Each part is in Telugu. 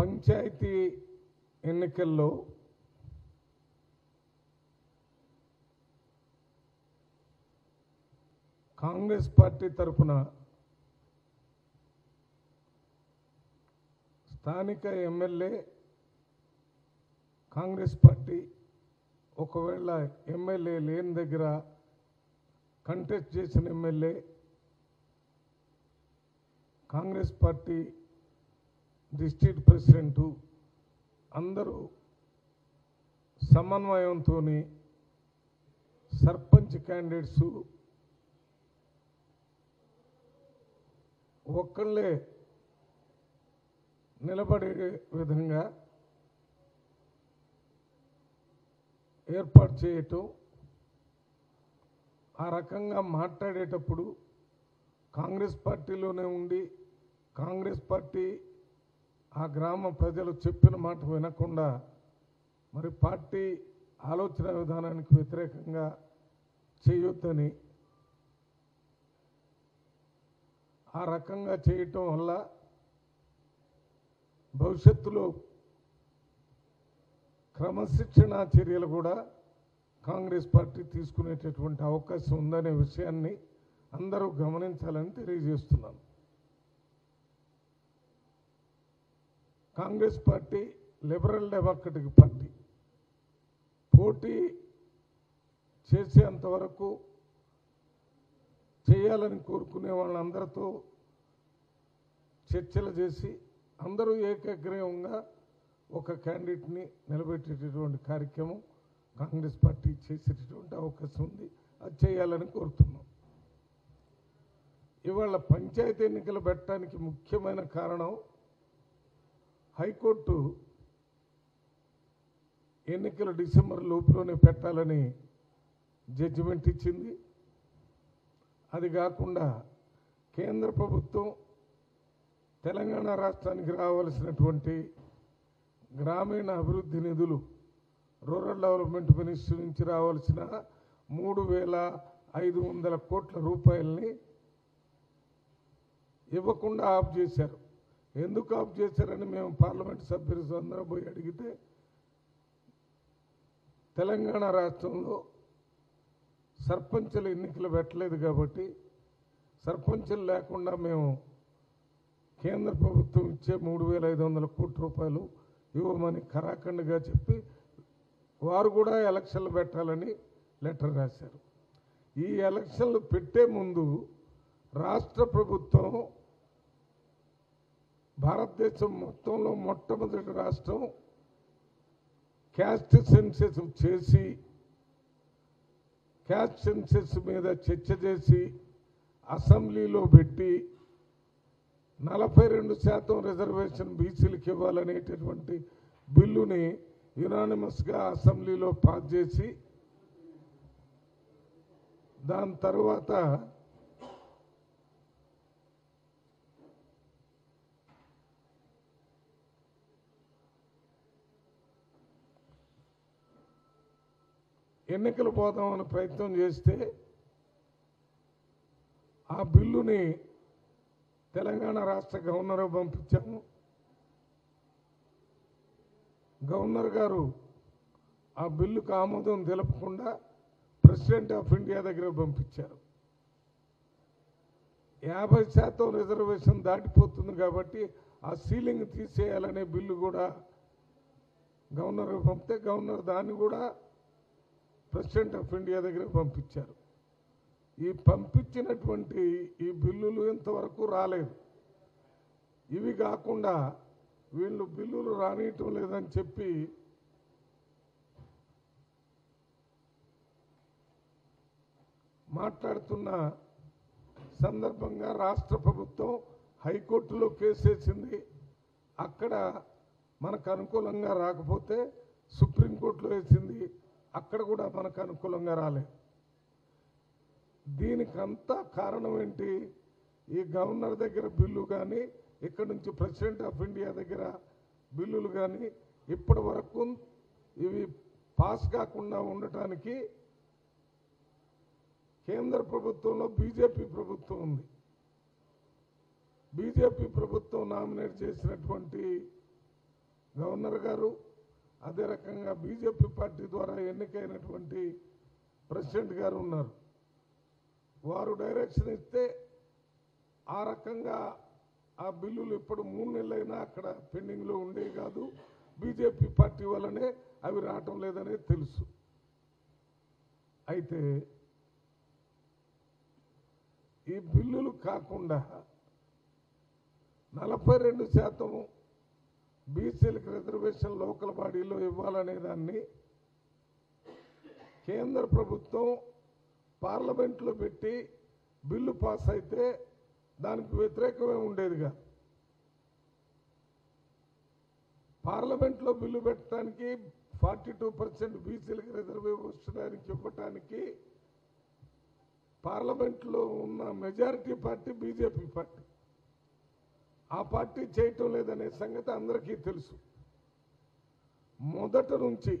పంచాయతీ ఎన్నికల్లో కాంగ్రెస్ పార్టీ తరఫున స్థానిక ఎమ్మెల్యే కాంగ్రెస్ పార్టీ ఒకవేళ ఎమ్మెల్యే లేని దగ్గర కంటెస్ట్ చేసిన MLA Congress party district president అందరూ సమన్వయంతో సర్పంచ్ క్యాండిడేట్స్ ఒక్కళ్ళే నిలబడే విధంగా ఏర్పాటు చేయటం ఆ రకంగా మాట్లాడేటప్పుడు కాంగ్రెస్ పార్టీలోనే ఉండి కాంగ్రెస్ పార్టీ ఆ గ్రామ ప్రజలు చెప్పిన మాట వినకుండా మరి పార్టీ ఆలోచన విధానానికి వ్యతిరేకంగా చేయొద్దని ఆ రకంగా చేయటం వల్ల భవిష్యత్తులో క్రమశిక్షణ చర్యలు కూడా కాంగ్రెస్ పార్టీ తీసుకునేటటువంటి అవకాశం ఉందనే విషయాన్ని అందరూ గమనించాలని తెలియజేస్తున్నాను. Congress party liberal democratic party. పోటీ చేసేంత వరకు చేయాలని కోరుకునే వాళ్ళందరితో చర్చలు చేసి అందరూ ఏకగ్రీవంగా ఒక క్యాండిడేట్ని నిలబెట్టేటటువంటి కార్యక్రమం కాంగ్రెస్ పార్టీ చేసేటటువంటి అవకాశం ఉంది. అది చేయాలని కోరుతున్నాం. ఇవాళ పంచాయతీ ఎన్నికలు పెట్టడానికి ముఖ్యమైన కారణం హైకోర్టు ఎన్నికలు డిసెంబర్ లోపులోనే పెట్టాలని జడ్జిమెంట్ ఇచ్చింది. అది కాకుండా కేంద్ర ప్రభుత్వం తెలంగాణ రాష్ట్రానికి రావాల్సినటువంటి గ్రామీణ అభివృద్ధి నిధులు రూరల్ డెవలప్మెంట్ మినిస్ట్రీ నుంచి రావాల్సిన మూడు వేల ఐదు వందల కోట్ల రూపాయలని ఇవ్వకుండా ఆఫ్ చేశారు. ఎందుకు ఆఫ్ చేశారని మేము పార్లమెంట్ సభ్యులు అందరం పోయి అడిగితే తెలంగాణ రాష్ట్రంలో సర్పంచుల ఎన్నికలు పెట్టలేదు కాబట్టి సర్పంచులు లేకుండా మేము కేంద్ర ప్రభుత్వం ఇచ్చే మూడు వేల ఐదు వందల కోట్ల రూపాయలు ఇవ్వమని ఖరాఖండ్గా చెప్పి వారు కూడా ఎలక్షన్లు పెట్టాలని లెటర్ రాశారు. ఈ ఎలక్షన్లు పెట్టే ముందు రాష్ట్ర ప్రభుత్వం భారతదేశం మొత్తంలో మొట్టమొదటి రాష్ట్రం క్యాస్ట్ సెన్సెస్ చేసి క్యాస్ట్ సెన్సెస్ మీద చర్చ చేసి అసెంబ్లీలో పెట్టి నలభై రెండు శాతం రిజర్వేషన్ బీసీలకు ఇవ్వాలనేటటువంటి బిల్లుని యునానిమస్గా అసెంబ్లీలో పాస్ చేసి దాని తర్వాత ఎన్నికలు పోదామని ప్రయత్నం చేస్తే ఆ బిల్లుని తెలంగాణ రాష్ట్ర గవర్నర్ పంపించాము గవర్నర్ గారు ఆ బిల్లుకు ఆమోదం తెలపకుండా ప్రెసిడెంట్ ఆఫ్ ఇండియా దగ్గర పంపించారు. యాభై శాతం రిజర్వేషన్ దాటిపోతుంది కాబట్టి ఆ సీలింగ్ తీసేయాలనే బిల్లు కూడా గవర్నర్ పంపితే గవర్నర్ దాన్ని కూడా ప్రెసిడెంట్ ఆఫ్ ఇండియా దగ్గర పంపించారు. ఈ పంపించినటువంటి ఈ బిల్లులు ఇంతవరకు రాలేదు. ఇవి కాకుండా వీళ్ళు బిల్లులు రానియటం లేదని చెప్పి మాట్లాడుతున్న సందర్భంగా రాష్ట్ర ప్రభుత్వం హైకోర్టులో కేసేసింది అక్కడ మనకు అనుకూలంగా రాకపోతే సుప్రీంకోర్టులో వేసింది. అక్కడ కూడా మనకు అనుకూలంగా రాలేదు దీనికంతా కారణం ఏంటి? ఈ గవర్నర్ దగ్గర బిల్లు కానీ ఇక్కడ నుంచి ప్రెసిడెంట్ ఆఫ్ ఇండియా దగ్గర బిల్లులు కానీ ఇప్పటి వరకు ఇవి పాస్ కాకుండా ఉండటానికి కేంద్ర ప్రభుత్వంలో బీజేపీ ప్రభుత్వం ఉంది. బీజేపీ ప్రభుత్వం నామినేట్ చేసినటువంటి గవర్నర్ గారు అదే రకంగా బీజేపీ పార్టీ ద్వారా ఎన్నికైనటువంటి ప్రెసిడెంట్ గారు ఉన్నారు. వారు డైరెక్షన్ ఇస్తే ఆ రకంగా ఆ బిల్లులు ఇప్పుడు మూడు నెలలైనా అక్కడ పెండింగ్లో ఉండే కాదు. బీజేపీ పార్టీ వల్లనే అవి రావటం లేదనేది తెలుసు. అయితే ఈ బిల్లులు కాకుండా నలభై రెండు శాతం బీసీలకు రిజర్వేషన్ లోకల్ బాడీలో ఇవ్వాలనే దాన్ని కేంద్ర ప్రభుత్వం పార్లమెంట్లో పెట్టి బిల్లు పాస్ అయితే దానికి వ్యతిరేకమే ఉండేదిగా. పార్లమెంట్లో బిల్లు పెట్టడానికి ఫార్టీ టూ పర్సెంట్ బీసీలకు రిజర్వేషన్ ఇవ్వటానికి పార్లమెంట్లో ఉన్న మెజారిటీ పార్టీ బీజేపీ పార్టీ. ఆ పార్టీ చేయటం లేదనే సంగతి అందరికీ తెలుసు. మొదట నుంచి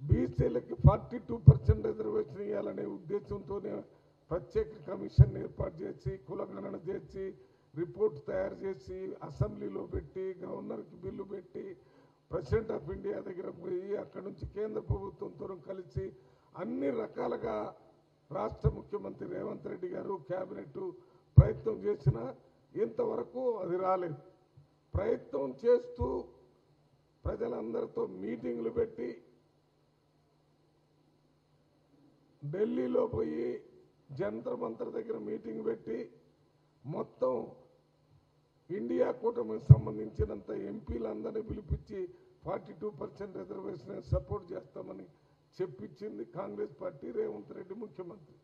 బీసీలకి ఫార్టీ టూ పర్సెంట్ రిజర్వేషన్ ఇవ్వాలనే ఉద్దేశంతోనే ప్రత్యేక కమిషన్ ఏర్పాటు చేసి కులగణన చేసి రిపోర్ట్ తయారు చేసి అసెంబ్లీలో పెట్టి గవర్నర్కి బిల్లు పెట్టి ప్రెసిడెంట్ ఆఫ్ ఇండియా దగ్గర పోయి అక్కడి నుంచి కేంద్ర ప్రభుత్వంతో కలిసి అన్ని రకాలుగా రాష్ట్ర ముఖ్యమంత్రి రేవంత్ రెడ్డి గారు కేబినెట్ ప్రయత్నం చేసినా ఇంతవరకు అది రాలేదు. ప్రయత్నం చేస్తూ ప్రజలందరితో మీటింగ్లు పెట్టి ఢిల్లీలో పోయి జంతర్ మంతర్ దగ్గర మీటింగ్ పెట్టి మొత్తం ఇండియా కూటమికి సంబంధించినంత ఎంపీలందరినీ పిలిపించి forty two percent reservation support చేస్తామని చెప్పించింది కాంగ్రెస్ పార్టీ రేవంత్ రెడ్డి ముఖ్యమంత్రి.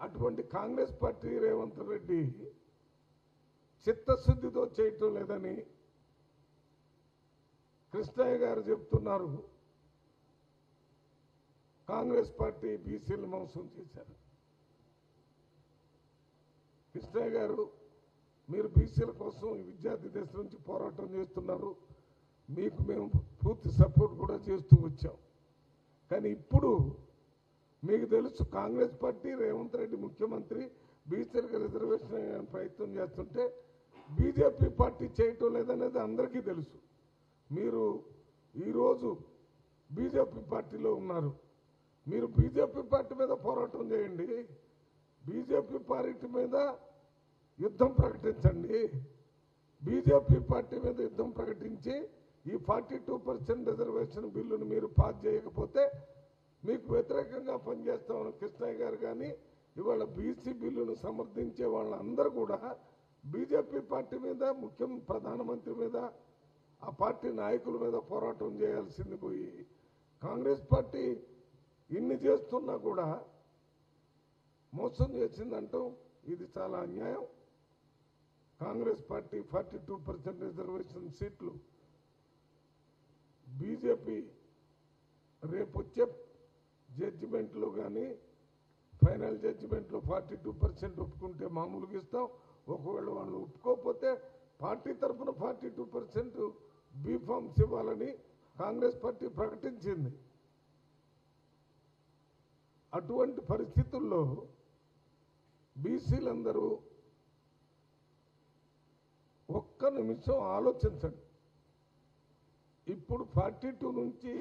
అటువంటి కాంగ్రెస్ పార్టీ రేవంత్ రెడ్డి చిత్తశుద్ధితో చేయటం లేదని కృష్ణయ్య గారు చెప్తున్నారు. కాంగ్రెస్ పార్టీ బీసీలు మోసం చేశారు. కృష్ణయ్య గారు మీరు బీసీల కోసం విద్యార్థి దశ నుంచి పోరాటం చేస్తున్నారు. మీకు మేము పూర్తి సపోర్ట్ కూడా చేస్తూ వచ్చాం. కానీ ఇప్పుడు మీకు తెలుసు కాంగ్రెస్ పార్టీ రేవంత్ రెడ్డి ముఖ్యమంత్రి బీసీలకు రిజర్వేషన్ ప్రయత్నం చేస్తుంటే బీజేపీ పార్టీ చేయటం లేదనేది అందరికీ తెలుసు. మీరు ఈరోజు బీజేపీ పార్టీలో ఉన్నారు. మీరు బీజేపీ పార్టీ మీద పోరాటం చేయండి. బీజేపీ పార్టీ మీద యుద్ధం ప్రకటించండి. బీజేపీ పార్టీ మీద యుద్ధం ప్రకటించి ఈ ఫార్టీ టూ పర్సెంట్ రిజర్వేషన్ బిల్లును మీరు పాస్ చేయకపోతే మీకు వ్యతిరేకంగా పనిచేస్తామని కృష్ణయ్య గారు కానీ ఇవాళ బీసీ బిల్లును సమర్థించే వాళ్ళందరూ కూడా బీజేపీ పార్టీ మీద ముఖ్యం ప్రధానమంత్రి మీద ఆ పార్టీ నాయకుల మీద పోరాటం చేయాల్సింది పోయి కాంగ్రెస్ పార్టీ ఇన్ని చేస్తున్నా కూడా మోసం చేసిందంటాం ఇది చాలా అన్యాయం. Congress party forty two percent reservation సీట్లు బీజేపీ రేపు వచ్చే జడ్జిమెంట్లో కానీ ఫైనల్ జడ్జిమెంట్లో ఫార్టీ టూ పర్సెంట్ ఒప్పుకుంటే మామూలుగా ఇస్తాం. ఒకవేళ వాళ్ళు ఒప్పుకోకపోతే పార్టీ తరఫున ఫార్టీ టూ పర్సెంట్ బీఫామ్స్ ఇవ్వాలని కాంగ్రెస్ పార్టీ ప్రకటించింది. అటువంటి పరిస్థితుల్లో బీసీలందరూ ఒక్క నిమిషం ఆలోచించండి. ఇప్పుడు ఫార్టీ టూ నుంచి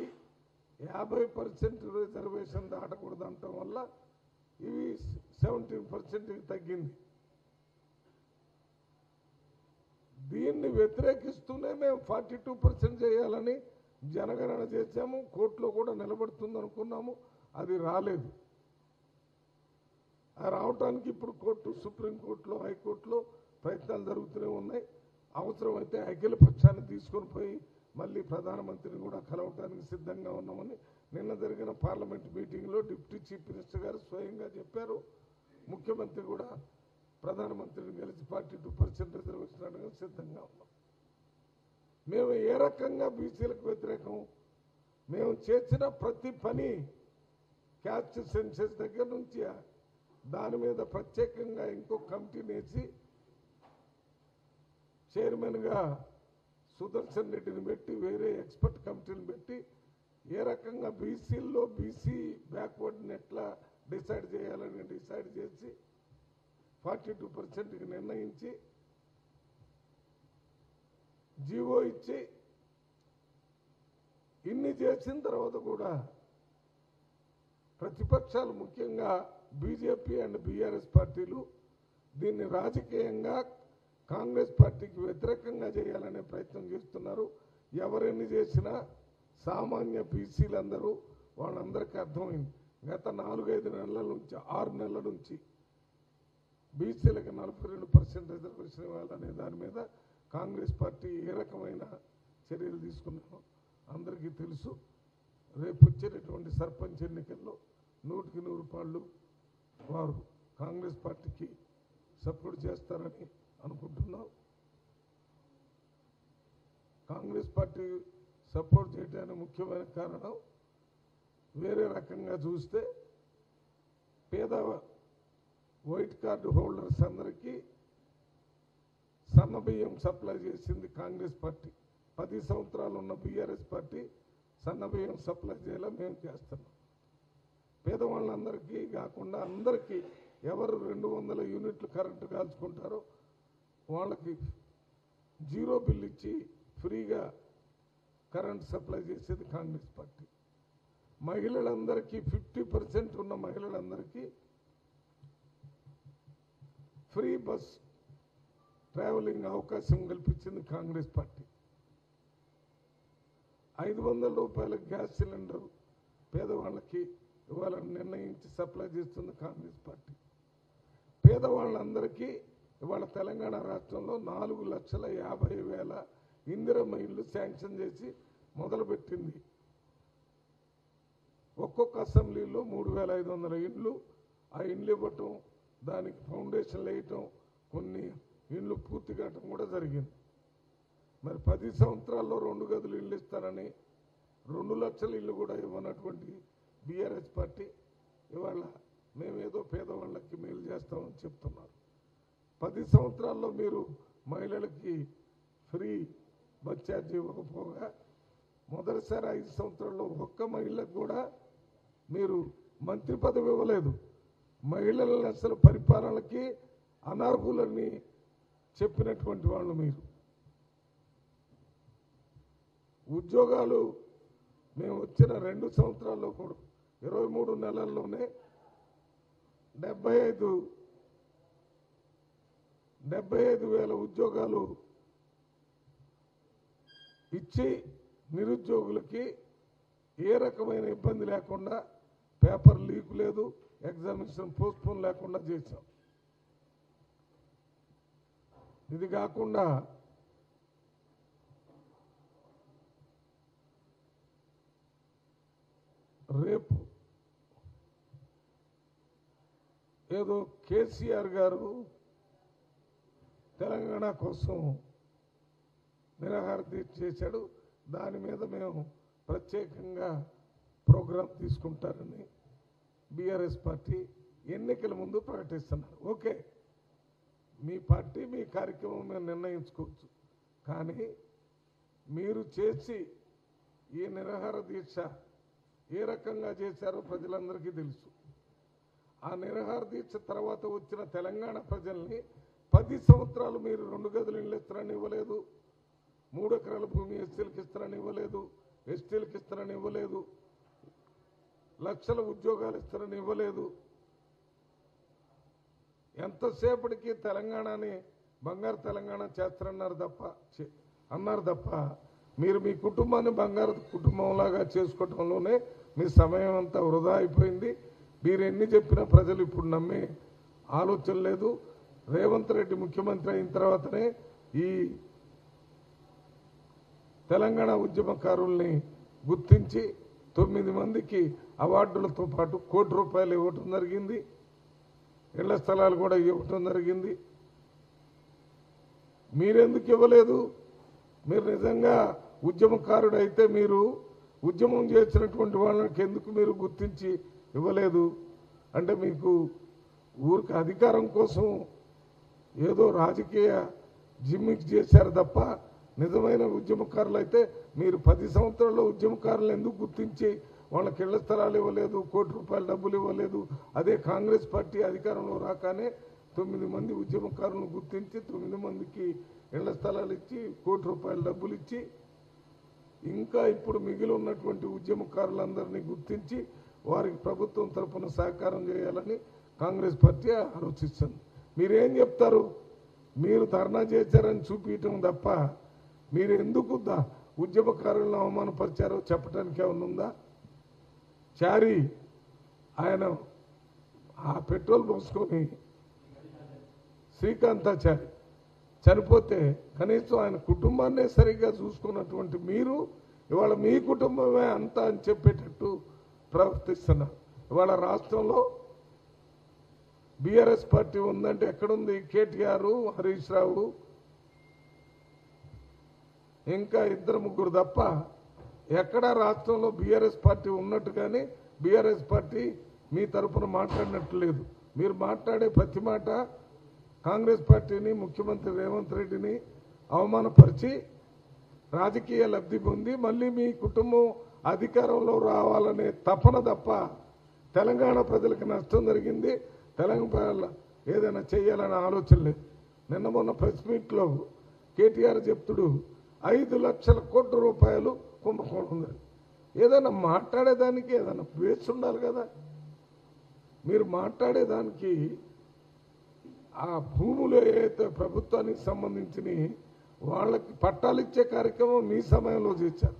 యాభై పర్సెంట్ రిజర్వేషన్ దాటకూడదు అంటం వల్ల ఇవి సెవెంటీన్ పర్సెంట్కి తగ్గింది. దీన్ని వ్యతిరేకిస్తూనే మేము ఫార్టీ టూ పర్సెంట్ చేయాలని జనగణన చేశాము. కోర్టులో కూడా నిలబడుతుంది అనుకున్నాము అది రాలేదు. రావటానికి ఇప్పుడు కోర్టు సుప్రీంకోర్టులో హైకోర్టులో ప్రయత్నాలు జరుగుతూనే ఉన్నాయి. అవసరమైతే అఖిల పక్షాన్ని తీసుకొని పోయి మళ్ళీ ప్రధానమంత్రిని కూడా కలవటానికి సిద్ధంగా ఉన్నామని నిన్న జరిగిన పార్లమెంట్ మీటింగ్లో డిప్యూటీ చీఫ్ మినిస్టర్ గారు స్వయంగా చెప్పారు. ముఖ్యమంత్రి కూడా ప్రధానమంత్రిని కలిసి ఫార్టీ టూ పర్సెంట్ రిజర్వేషన్ అడగడం సిద్ధంగా ఉన్నాం. మేము ఏ రకంగా బీసీలకు వ్యతిరేకం? మేము చేసిన ప్రతి పని క్యాస్ట్ సెన్సెస్ దగ్గర నుంచి దాని మీద ప్రత్యేకంగా ఇంకో కమిటీని వేసి చైర్మన్గా సుదర్శన్ రెడ్డిని పెట్టి వేరే ఎక్స్పర్ట్ కమిటీని పెట్టి ఏ రకంగా బీసీల్లో బీసీ బ్యాక్వర్డ్ని ఎట్లా డిసైడ్ చేయాలని డిసైడ్ చేసి ఫార్టీ టూ పర్సెంట్కి నిర్ణయించి జీవో ఇచ్చి ఇన్ని చేసిన తర్వాత కూడా ప్రతిపక్షాలు ముఖ్యంగా బీజేపీ అండ్ బీఆర్ఎస్ పార్టీలు దీన్ని రాజకీయంగా కాంగ్రెస్ పార్టీకి వ్యతిరేకంగా చేయాలనే ప్రయత్నం చేస్తున్నారు. ఎవరెన్ని చేసినా సామాన్య పీసీలందరూ వాళ్ళందరికీ అర్థమైంది. గత నాలుగైదు నెలల నుంచి ఆరు నెలల నుంచి బీసీలకు నలభై రెండు పర్సెంట్ రిజర్వేషన్ ఇవ్వాలనే దాని మీద కాంగ్రెస్ పార్టీ ఏ రకమైన చర్యలు తీసుకున్నామో అందరికీ తెలుసు. రేపు వచ్చేటటువంటి సర్పంచ్ ఎన్నికల్లో నూటికి నూరు రూపాయలు వారు కాంగ్రెస్ పార్టీకి సపోర్ట్ చేస్తారని అనుకుంటున్నాం. కాంగ్రెస్ పార్టీ సపోర్ట్ చేయడానికి ముఖ్యమైన కారణం వేరే రకంగా చూస్తే పేద వైట్ కార్డు హోల్డర్స్ అందరికీ సన్న బియ్యం సప్లై చేసింది కాంగ్రెస్ పార్టీ. పది సంవత్సరాలు ఉన్న బీఆర్ఎస్ పార్టీ సన్న బియ్యం సప్లై చేయాలా మేము చేస్తున్నాం. పేదవాళ్ళందరికీ కాకుండా అందరికీ ఎవరు రెండు వందల యూనిట్లు కరెంటు కాల్చుకుంటారో వాళ్ళకి జీరో బిల్ ఇచ్చి ఫ్రీగా కరెంట్ సప్లై చేసేది కాంగ్రెస్ పార్టీ. మహిళలందరికీ ఫిఫ్టీ పర్సెంట్ ఉన్న మహిళలందరికీ ఫ్రీ బస్ ట్రావెలింగ్ అవకాశం కల్పించింది కాంగ్రెస్ పార్టీ. ఐదు వందల రూపాయల గ్యాస్ సిలిండర్ పేదవాళ్ళకి ఇవ్వాలని నిర్ణయించి సప్లై చేస్తుంది కాంగ్రెస్ పార్టీ. పేదవాళ్ళందరికీ ఇవాళ తెలంగాణ రాష్ట్రంలో నాలుగు లక్షల యాభై వేల ఇందిరమ్మ ఇళ్ళు శాంక్షన్ చేసి మొదలుపెట్టింది. ఒక్కొక్క అసెంబ్లీలో మూడు వేల ఐదు వందల ఇండ్లు ఆ ఇండ్లు ఇవ్వటం దానికి ఫౌండేషన్లు వేయటం కొన్ని ఇండ్లు పూర్తి కావటం కూడా జరిగింది. మరి పది సంవత్సరాల్లో రెండు గదులు ఇల్లు ఇస్తారని రెండు లక్షల ఇల్లు కూడా ఇవ్వనటువంటి బీఆర్ఎస్ పార్టీ ఇవాళ మేమేదో పేదవాళ్ళకి మేలు చేస్తామని చెప్తున్నారు. పది సంవత్సరాల్లో మీరు మహిళలకి ఫ్రీ బస్ ఛార్జ్ ఇవ్వకపోగా మొదటిసారి ఐదు సంవత్సరాల్లో ఒక్క మహిళకు కూడా మీరు మంత్రి పదవి ఇవ్వలేదు. మహిళలను అసలు పరిపాలనకి అనర్హులని చెప్పినటువంటి వాళ్ళు మీరు. ఉద్యోగాలు మేము వచ్చిన రెండు సంవత్సరాల్లో కూడా ఇరవై మూడు నెలల్లోనే డెబ్బై ఐదు డెబ్బై ఐదు వేల ఉద్యోగాలు ఇచ్చి నిరుద్యోగులకి ఏ రకమైన ఇబ్బంది లేకుండా పేపర్ లీక్ లేదు. ఎగ్జామినేషన్ పోస్ట్పోన్ లేకుండా చేశాం. ఇది కాకుండా రేపు ఏదో కేసీఆర్ గారు తెలంగాణ కోసం నిరాహార దీక్ష చేశాడు. దాని మీద మేము ప్రత్యేకంగా ప్రోగ్రాం తీసుకుంటారని బీఆర్ఎస్ పార్టీ ఎన్నికల ముందు ప్రకటిస్తున్నారు. ఓకే మీ పార్టీ మీ కార్యక్రమం మేము నిర్ణయించుకోవచ్చు. కానీ మీరు చేసి ఈ నిరాహార దీక్ష ఏ రకంగా చేశారో ప్రజలందరికీ తెలుసు. ఆ నిరాహార దీక్ష తర్వాత వచ్చిన తెలంగాణ ప్రజల్ని పది సంవత్సరాలు మీరు రెండు గదులు ఇళ్ళు ఇస్తారని ఇవ్వలేదు. మూడు ఎకరాల భూమి ఎస్సీలకు ఇస్తారని ఇవ్వలేదు. ఎస్టీలకు ఇస్తారని ఇవ్వలేదు. లక్షల ఉద్యోగాలు ఇస్తారని ఇవ్వలేదు. ఎంతసేపటికి తెలంగాణని బంగారు తెలంగాణ చేస్తారన్నారు తప్ప అన్నారు తప్ప మీరు మీ కుటుంబాన్ని బంగారు కుటుంబంలాగా చేసుకోవటంలోనే మీ సమయం అంతా వృధా అయిపోయింది. మీరు ఎన్ని చెప్పినా ప్రజలు ఇప్పుడు నమ్మే ఆలోచన లేదు. రేవంత్ రెడ్డి ముఖ్యమంత్రి అయిన తర్వాతనే ఈ తెలంగాణ ఉద్యమకారుల్ని గుర్తించి తొమ్మిది మందికి అవార్డులతో పాటు కోటి రూపాయలు ఇవ్వటం జరిగింది. ఇళ్ళ స్థలాలు కూడా ఇవ్వటం జరిగింది. మీరెందుకు ఇవ్వలేదు? మీరు నిజంగా ఉద్యమకారుడు అయితే మీరు ఉద్యమం చేసినటువంటి వాళ్ళకి ఎందుకు మీరు గుర్తించి ఇవ్వలేదు? అంటే మీకు ఊరికి అధికారం కోసం ఏదో రాజకీయ జిమ్మికి చేశారు తప్ప నిజమైన ఉద్యమకారులు అయితే మీరు పది సంవత్సరాల్లో ఉద్యమకారులు ఎందుకు గుర్తించి వాళ్ళకి ఇళ్ళ స్థలాలు ఇవ్వలేదు కోటి రూపాయల డబ్బులు ఇవ్వలేదు. అదే కాంగ్రెస్ పార్టీ అధికారంలో రాగానే తొమ్మిది మంది ఉద్యమకారులను గుర్తించి తొమ్మిది మందికి ఇళ్ళ స్థలాలు ఇచ్చి కోటి రూపాయల డబ్బులు ఇచ్చి ఇంకా ఇప్పుడు మిగిలి ఉన్నటువంటి ఉద్యమకారులందరినీ గుర్తించి వారికి ప్రభుత్వం తరఫున సహకారం చేయాలని కాంగ్రెస్ పార్టీ ఆలోచిస్తుంది. మీరేం చెప్తారు? మీరు ధర్నా చేశారని చూపించడం తప్ప మీరు ఎందుకు ఉద్యమకారులను అవమానపరిచారో చెప్పడానికి ఏమైనా ఉందా? చారి ఆయన ఆ పెట్రోల్ పోసుకొని శ్రీకాంతాచారి చనిపోతే కనీసం ఆయన కుటుంబాన్నే సరిగ్గా చూసుకున్నటువంటి మీరు ఇవాళ మీ కుటుంబమే అంతా అని చెప్పేటట్టు ప్రవర్తిస్తున్నారు. ఇవాళ రాష్ట్రంలో బీఆర్ఎస్ పార్టీ ఉందంటే ఎక్కడుంది? కేటీఆర్ హరీష్ రావు ఇంకా ఇద్దరు ముగ్గురు తప్ప ఎక్కడా రాష్ట్రంలో బీఆర్ఎస్ పార్టీ ఉన్నట్టు కానీ బీఆర్ఎస్ పార్టీ మీ తరపున మాట్లాడినట్టు లేదు. మీరు మాట్లాడే ప్రతి మాట కాంగ్రెస్ పార్టీని ముఖ్యమంత్రి రేవంత్ రెడ్డిని అవమానపరిచి రాజకీయ లబ్ధి పొంది మళ్ళీ మీ కుటుంబం అధికారంలో రావాలనే తపన తప్ప తెలంగాణ ప్రజలకు నష్టం జరిగింది. తెలంగాణ ఏదైనా చేయాలనే ఆలోచన లేదు. నిన్న మొన్న ప్రెస్ మీట్లో కేటీఆర్ చెప్తుడు ఐదు లక్షల కోట్ల రూపాయలు కుంభకోణం. ఉంది ఏదైనా మాట్లాడేదానికి ఏదైనా బేస్ ఉండాలి కదా. మీరు మాట్లాడేదానికి ఆ భూములు ఏదైతే ప్రభుత్వానికి సంబంధించిన వాళ్ళకి పట్టాలు ఇచ్చే కార్యక్రమం మీ సమయంలో చేశారు.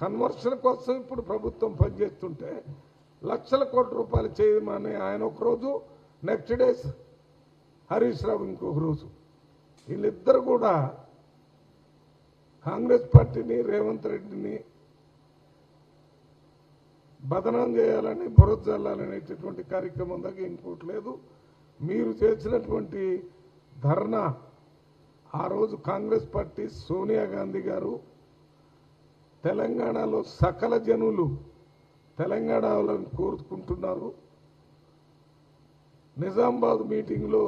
కన్వర్షన్ కోసం ఇప్పుడు ప్రభుత్వం పనిచేస్తుంటే లక్షల కోట్ల రూపాయలు చేయమని ఆయన ఒక రోజు నెక్స్ట్ డేస్ హరీష్ రావు ఇంకొక రోజు. వీళ్ళిద్దరు కూడా కాంగ్రెస్ పార్టీని రేవంత్ రెడ్డిని బదనం చేయాలని బురదల్లాలనేటటువంటి కార్యక్రమం దాకా ఇంకోటి లేదు. మీరు చేసినటువంటి ధర్నా ఆ రోజు కాంగ్రెస్ పార్టీ సోనియా గాంధీ గారు తెలంగాణలో సకల జనులు తెలంగాణలో కోరుకుంటున్నారు. నిజామాబాద్ మీటింగ్లో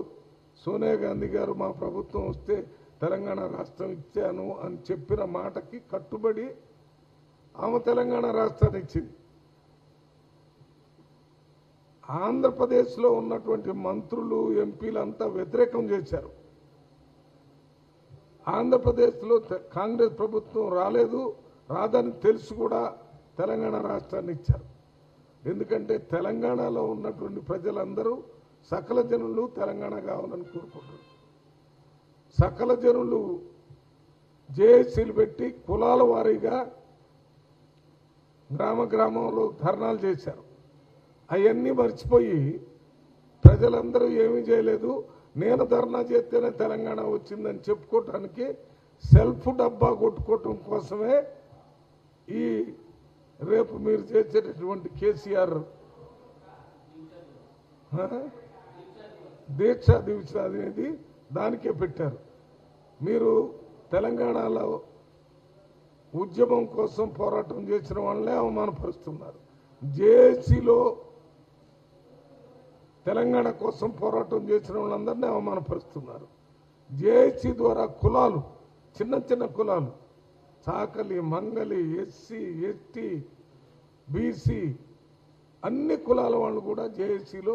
సోనియా గాంధీ గారు మా ప్రభుత్వం వస్తే తెలంగాణ రాష్ట్రం ఇచ్చాను అని చెప్పిన మాటకి కట్టుబడి ఆమె తెలంగాణ రాష్ట్రాన్ని ఇచ్చింది. ఆంధ్రప్రదేశ్లో ఉన్నటువంటి మంత్రులు ఎంపీలంతా వ్యతిరేకం చేశారు. ఆంధ్రప్రదేశ్లో తె- కాంగ్రెస్ ప్రభుత్వం రాలేదు రాదని తెలుసు కూడా తెలంగాణ రాష్ట్రాన్ని ఇచ్చారు. ఎందుకంటే తెలంగాణలో ఉన్నటువంటి ప్రజలందరూ సకల జనులు తెలంగాణ కావాలని కోరుకుంటున్నారు. సకల జనులు జేఏసీలు పెట్టి కులాల వారీగా గ్రామ గ్రామంలో ధర్నాలు చేశారు. అవన్నీ మర్చిపోయి ప్రజలందరూ ఏమీ చేయలేదు. నేను ధర్నా చేస్తేనే తెలంగాణ వచ్చిందని చెప్పుకోవటానికి సెల్ఫ్ డబ్బా కొట్టుకోవటం కోసమే ఈ రేపు మీరు చేసేటటువంటి కేసీఆర్ దీక్ష దీక్ష అనేది దానికే పెట్టారు. మీరు తెలంగాణలో ఉద్యమం కోసం పోరాటం చేసిన వాళ్ళనే అవమానపరుస్తున్నారు. జేఏసీలో తెలంగాణ కోసం పోరాటం చేసిన వాళ్ళందరినీ అవమానపరుస్తున్నారు. జేఏసీ ద్వారా కులాలు చిన్న చిన్న కులాలు చాకలి మంగలి ఎస్సీ ఎస్టీ బీసీ అన్ని కులాల వాళ్ళు కూడా జేఏసీలో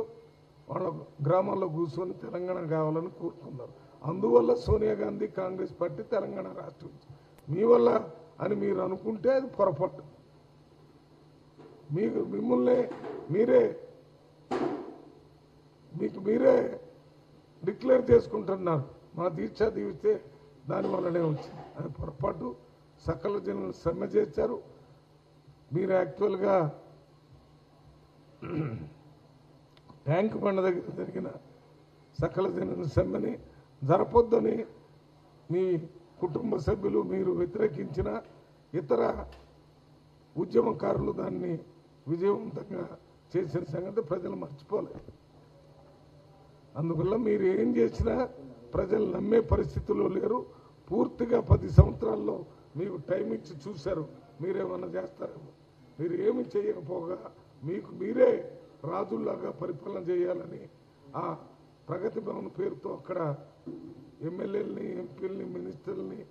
వాళ్ళ గ్రామాల్లో కూర్చొని తెలంగాణ కావాలని కోరుకున్నారు అందువల్ల సోనియా గాంధీ కాంగ్రెస్ పార్టీ తెలంగాణ రాష్ట్రం. మీ వల్ల అని మీరు అనుకుంటే అది పొరపాటు. మీకు మిమ్మల్ని మీరే మీకు మీరే డిక్లేర్ చేసుకుంటున్నారు. మా దీక్ష దీవిస్తే దానివల్లనే వచ్చింది. అది పొరపాటు. సకల జనులు సమ్మె చేశారు. మీరు యాక్చువల్గా ట్యాంక్ బండ దగ్గర జరిగిన సకల జనుల సమ్మెని జరపొద్దని మీ కుటుంబ సభ్యులు మీరు వ్యతిరేకించిన ఇతర ఉద్యమకారులు దాన్ని విజయవంతంగా చేసిన సంగతి ప్రజలు మర్చిపోలేదు అందువల్ల మీరు ఏం చేసినా ప్రజలు నమ్మే పరిస్థితుల్లో లేరు. పూర్తిగా పది సంవత్సరాల్లో మీకు టైం ఇచ్చి చూశారు. మీరేమన్నా చేస్తారేమో. మీరు ఏమి చేయకపోగా మీకు మీరే రాజుల్లాగా పరిపాలన చేయాలని ఆ ప్రగతి భవన్ పేరుతో అక్కడ ఎమ్మెల్యేలని ఎంపీలని మినిస్టర్లని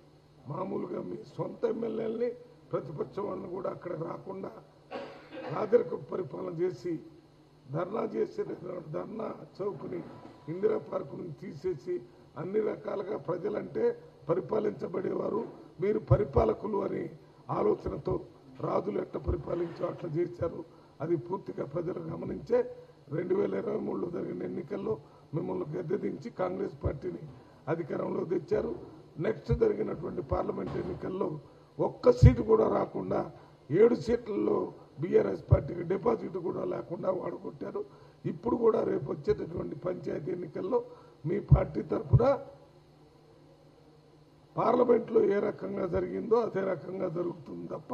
మామూలుగా మీ సొంత ఎమ్మెల్యేలని ప్రతిపక్ష వాళ్ళని కూడా అక్కడ రాకుండా రాజరిక పరిపాలన చేసి ధర్నా చేసే ధర్నా చౌక్ని ఇందిరా పార్కుని తీసేసి అన్ని రకాలుగా ప్రజలంటే పరిపాలించబడేవారు. మీరు పరిపాలకులు అని ఆలోచనతో రాజులు ఎట్లా పరిపాలించో అట్లా చేశారు. అది పూర్తిగా ప్రజలు గమనించే రెండు వేల ఇరవై మూడులో జరిగిన ఎన్నికల్లో మిమ్మల్ని గద్దెదించి కాంగ్రెస్ పార్టీని అధికారంలో తెచ్చారు. నెక్స్ట్ జరిగినటువంటి పార్లమెంట్ ఎన్నికల్లో ఒక్క సీటు కూడా రాకుండా ఏడు సీట్లలో బీఆర్ఎస్ పార్టీకి డిపాజిట్ కూడా లేకుండా వాడుకొట్టారు ఇప్పుడు కూడా రేపు వచ్చేటటువంటి పంచాయతీ ఎన్నికల్లో మీ పార్టీ తరఫున పార్లమెంట్లో ఏ రకంగా జరిగిందో అదే రకంగా జరుగుతుంది తప్ప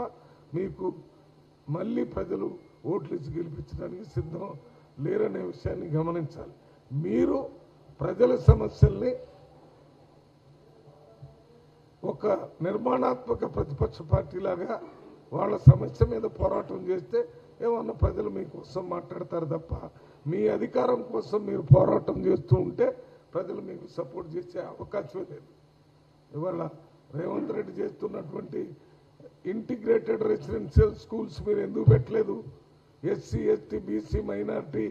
మీకు మళ్ళీ ప్రజలు ఓట్లు ఇచ్చి గెలిపించడానికి సిద్ధం లేరనే విషయాన్ని గమనించాలి. మీరు ప్రజల సమస్యల్ని ఒక నిర్మాణాత్మక ప్రతిపక్ష పార్టీలాగా వాళ్ళ సమస్య మీద పోరాటం చేస్తే ఏమన్నా ప్రజలు మీకోసం మాట్లాడతారు తప్ప మీ అధికారం కోసం మీరు పోరాటం చేస్తూ ఉంటే ప్రజలు మీకు సపోర్ట్ చేసే అవకాశం లేదు. ఇవాళ రేవంత్ రెడ్డి చేస్తున్నటువంటి ఇంటిగ్రేటెడ్ రెసిడెన్షియల్ స్కూల్స్ మీరు ఎందుకు పెట్టలేదు? ఎస్సీ ఎస్టీ బీసీ మైనార్టీ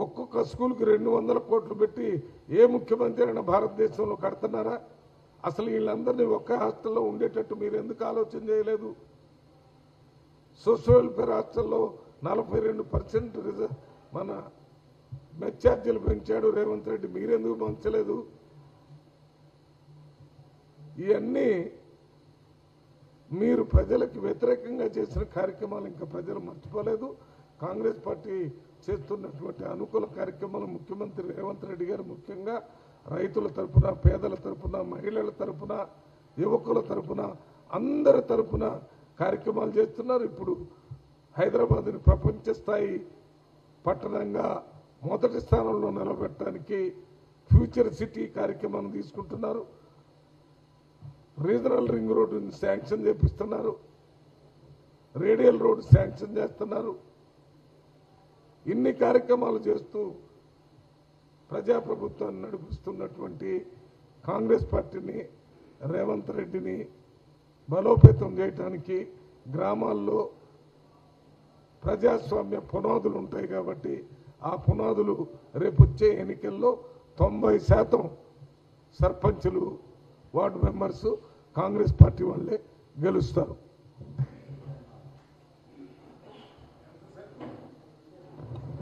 ఒక్కొక్క స్కూల్కి రెండు వందల కోట్లు పెట్టి ఏ ముఖ్యమంత్రి అయినా భారతదేశంలో కడుతున్నారా? అసలు వీళ్ళందరినీ ఒక్క హాస్టల్లో ఉండేటట్టు మీరు ఎందుకు ఆలోచన చేయలేదు? సోషల్ వెల్ఫేర్ హాస్టల్లో నలభై రెండు పర్సెంట్ మన మెచ్చార్జీలు పెంచాడు రేవంత్ రెడ్డి. మీరెందుకు పంచలేదు? ఇవన్నీ మీరు ప్రజలకు వ్యతిరేకంగా చేసిన కార్యక్రమాలు ఇంకా ప్రజలు మర్చిపోలేదు. కాంగ్రెస్ పార్టీ చేస్తున్నటువంటి అనుకూల కార్యక్రమాలు ముఖ్యమంత్రి రేవంత్ రెడ్డి గారు ముఖ్యంగా రైతుల తరపున పేదల తరపున మహిళల తరపున యువకుల తరపున అందరి తరపున కార్యక్రమాలు చేస్తున్నారు. ఇప్పుడు హైదరాబాద్ని ప్రపంచ స్థాయి పట్టణంగా మొదటి స్థానంలో నిలబెట్టడానికి ఫ్యూచర్ సిటీ కార్యక్రమాన్ని తీసుకుంటున్నారు. రీజనల్ రింగ్ రోడ్డుని శాంక్షన్ చేపిస్తున్నారు. రేడియల్ రోడ్డు శాంక్షన్ చేస్తున్నారు. ఇన్ని కార్యక్రమాలు చేస్తూ ప్రజాప్రభుత్వాన్ని నడిపిస్తున్నటువంటి కాంగ్రెస్ పార్టీని రేవంత్ రెడ్డిని బలోపేతం చేయటానికి గ్రామాల్లో ప్రజాస్వామ్య పునాదులు ఉంటాయి కాబట్టి ఆ పునాదులు రేపు వచ్చే ఎన్నికల్లో తొంభై శాతం సర్పంచులు వార్డు మెంబర్స్ కాంగ్రెస్ పార్టీ వాళ్ళే గెలుస్తారు.